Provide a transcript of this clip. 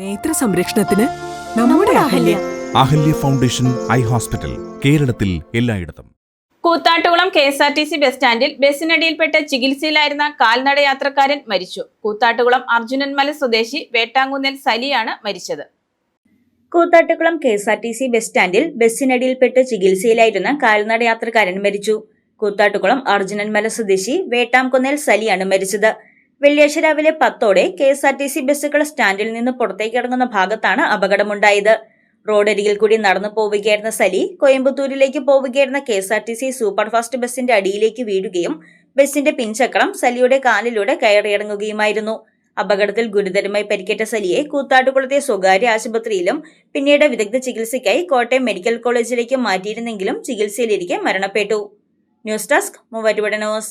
നേത്ര സംരക്ഷണത്തിന് നമ്മുടെ Ahalya. Ahalya. Foundation eye hospital കേരളത്തിൽ എല്ലായിടത്തും. Koothattukulam K S R T C bus സ്റ്റാൻഡിൽ ബസ്സിനടിയിൽപ്പെട്ട് ചികിത്സയിലായിരുന്ന കാൽനട യാത്രക്കാരൻ മരിച്ചു. കൂത്താട്ടുകുളം അർജുനൻമല സ്വദേശി വേട്ടാങ്കുന്നേൽ സലിയാണ് മരിച്ചത്. Koothattukulam K S R T C bus സ്റ്റാൻഡിൽ ബസ്സിനടിയിൽപ്പെട്ട് ചികിത്സയിലായിരുന്ന കാൽനട യാത്രക്കാരൻ മരിച്ചു. കൂത്താട്ടുകുളം അർജുനൻമല സ്വദേശി വേട്ടാംകുന്നേൽ സലിയാണ് മരിച്ചത്. വെള്ളിയാഴ്ച രാവിലെ പത്തോടെ K S R T C ബസ്സുകൾ സ്റ്റാൻഡിൽ നിന്ന് പുറത്തേക്കിറങ്ങുന്ന ഭാഗത്താണ് അപകടമുണ്ടായത്. റോഡരികിൽ കൂടി നടന്നു പോവുകയായിരുന്ന സലി കോയമ്പത്തൂരിലേക്ക് പോവുകയായിരുന്ന K S R T C superfast ബസിന്റെ അടിയിലേക്ക് വീഴുകയും ബസിന്റെ പിൻചക്രം സലിയുടെ കാലിലൂടെ കയറിയിറങ്ങുകയുമായിരുന്നു. അപകടത്തിൽ ഗുരുതരമായി പരിക്കേറ്റ സലിയെ കൂത്താട്ടുകുളത്തെ സ്വകാര്യ ആശുപത്രിയിലും പിന്നീട് വിദഗ്ധ ചികിത്സയ്ക്കായി കോട്ടയം മെഡിക്കൽ കോളേജിലേക്ക് മാറ്റിയിരുന്നെങ്കിലും ചികിത്സയിലിരിക്കെ മരണപ്പെട്ടു. News desk Muvattupuzha news.